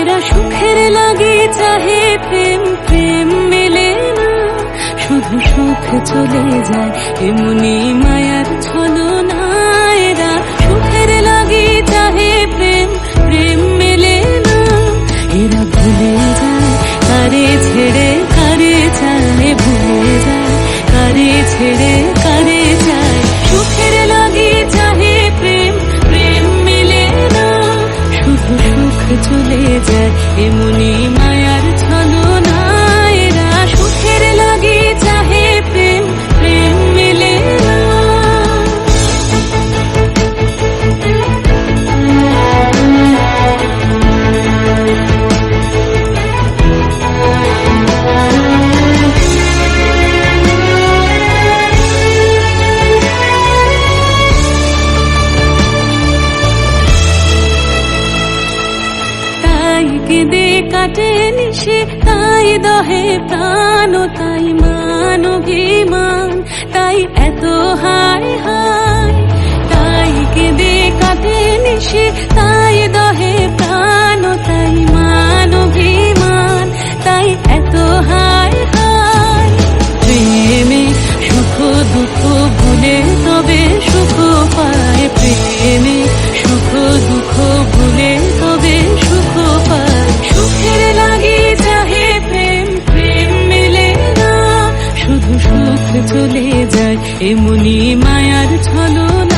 সুখের লাগে, চাহে প্রেম প্রেম মেলে না। শুধু সুখ চলে যায়, এমনি মায়ার ছলনা এরা সুখের লাগে, চাহে প্রেম প্রেম মেলে না। এরা ভুলে যায়, কারে ছেড়ে, কারে চায়, ভুলে যায়, কারে ছেড়ে, কারে চায়। সুখের লাগে, চাহে প্রেম প্রেম মেলে না। শুধু সুখ চলে এমনি কেঁদে কাটে নিশে তাই দহে প্রাণ তাই মান অভিমান যায় এমনি মায়ার ছলনা।